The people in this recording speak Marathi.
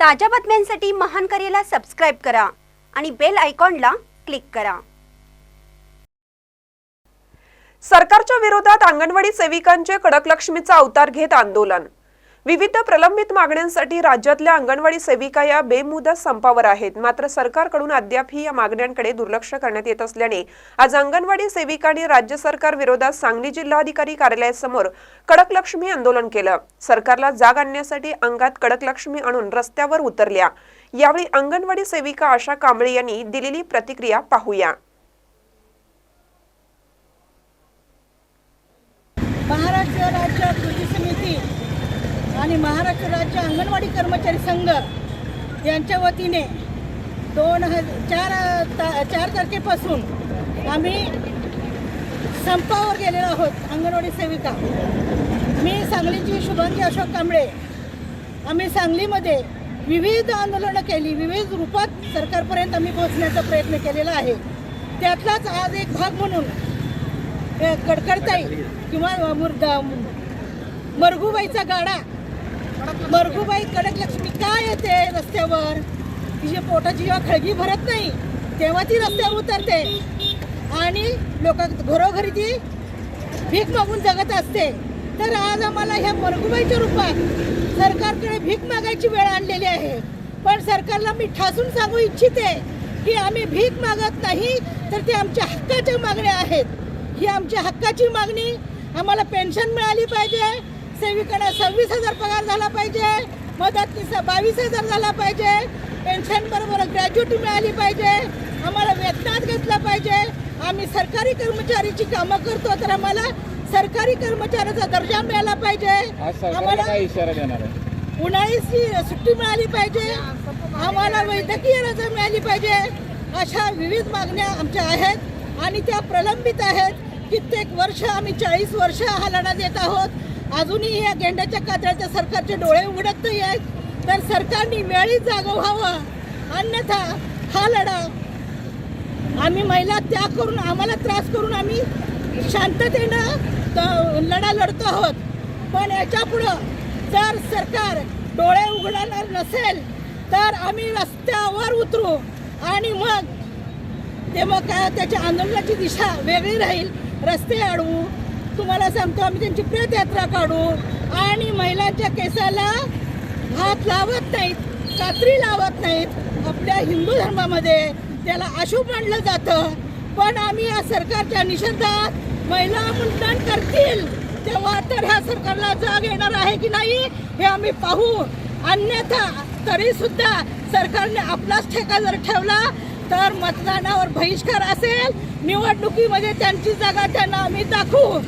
ताज्या बातम्यांसाठी महान करेला सबस्क्राईब करा आणि बेल आयकॉनला क्लिक करा. सरकारच्या विरोधात अंगणवाडी सेविकांचे कडक लक्ष्मीचा अवतार घेत आंदोलन. विविध प्रलंबित मागण्यांसाठी राज्यातल्या अंगणवाडी सेविका या बेमुदत संपावर आहेत. मात्र सरकारकडून अद्यापही या मागण्यांकडे दुर्लक्ष करण्यात येत असल्याने आज अंगणवाडी सेविकांनी राज्य सरकार विरोधात सांगली जिल्हाधिकारी कार्यालयासमोर कडकलक्ष्मी आंदोलन केलं. सरकारला जाग आणण्यासाठी अंगात कडकलक्ष्मी आणून रस्त्यावर उतरल्या. यावेळी अंगणवाडी सेविका आशा कांबळे यांनी दिलेली प्रतिक्रिया पाहूया. महाराष्ट्र आणि महाराष्ट्र राज्य अंगणवाडी कर्मचारी संघ यांच्या वतीने दोन हजार चार ता चार तारखेपासून आम्ही संपावर गेलेलो आहोत अंगणवाडी सेविका. मी सांगलीची शुभांगी अशोक कांबळे. आम्ही सांगलीमध्ये विविध आंदोलनं केली विविध रूपात सरकारपर्यंत आम्ही पोहोचण्याचा प्रयत्न केलेला आहे. त्यातलाच आज एक भाग म्हणून कडकडताई किंवा मुर्दा मरगुबाईचा गाडा मरगुबाई कडक लक्ष्मी काय येते रस्त्यावर? तिच्या पोटाची जेव्हा खळगी भरत नाही. तेव्हा ती रस्त्यावर उतरते. आणि लोक घरोघरी ती भीक मागून जगत असते. तर आज आम्हाला ह्या मरगुबाईच्या रूपात सरकारकडे भीक मागायची वेळ आणलेली आहे. पण सरकारला मी ठासून सांगू इच्छिते की आम्ही भीक मागत नाही तर ते आमच्या हक्काच्या मागण्या आहेत. ही आमच्या हक्काची मागणी. आम्हाला पेन्शन मिळाली पाहिजे. सेविकांना सव्वीस हजार पगार झाला पाहिजे मदतनीस बावीस हजार झाला पाहिजे पेन्शन बरोबर ग्रॅज्युटी मिळाली पाहिजे आम्हाला वेतनात घेतलं पाहिजे. आम्ही सरकारी कर्मचारीची कामं करतो तर आम्हाला सरकारी कर्मचाऱ्याचा दर्जा मिळाला पाहिजे. आम्हाला उन्हाळीची सुट्टी मिळाली पाहिजे. आम्हाला वैद्यकीय रजा मिळाली पाहिजे. अशा विविध मागण्या आमच्या आहेत आणि त्या प्रलंबित आहेत. कित्येक वर्ष आम्ही चाळीस वर्ष हा लढा देत आहोत. अजूनही या गेंड्याच्या कातळ्याच्या सरकारचे डोळे उघडत नाही आहेत. तर सरकारने वेळीच जागं व्हावा. अन्यथा हा लढा आम्ही महिला त्याग करून आम्हाला त्रास करून आम्ही शांततेनं त- लढा लढतो आहोत. पण याच्या पुढं जर सरकार डोळे उघडणार नसेल तर आम्ही रस्त्यावर उतरू आणि मग ते मग काय त्याच्या आंदोलनाची दिशा वेगळी राहील. रस्ते अडवू तुम्हाला सांगतो आम्ही त्यांची प्रेतयात्रा काढू आणि महिलांच्या केसाला हात लावत नाहीत कात्री लावत नाहीत. आपल्या हिंदू धर्मामध्ये त्याला अशुभ मानलं जातं. पण आम्ही या सरकारच्या निषेधात महिला मतदान करतील तेव्हा तर ह्या सरकारला जाग येणार आहे की नाही हे आम्ही पाहू. अन्यथा तरी सुद्धा सरकारने आपलाच ठेका जर ठेवला तर मतदानावर बहिष्कार असेल. निवडणुकीमध्ये त्यांची जागा त्यांना आम्ही दाखवू.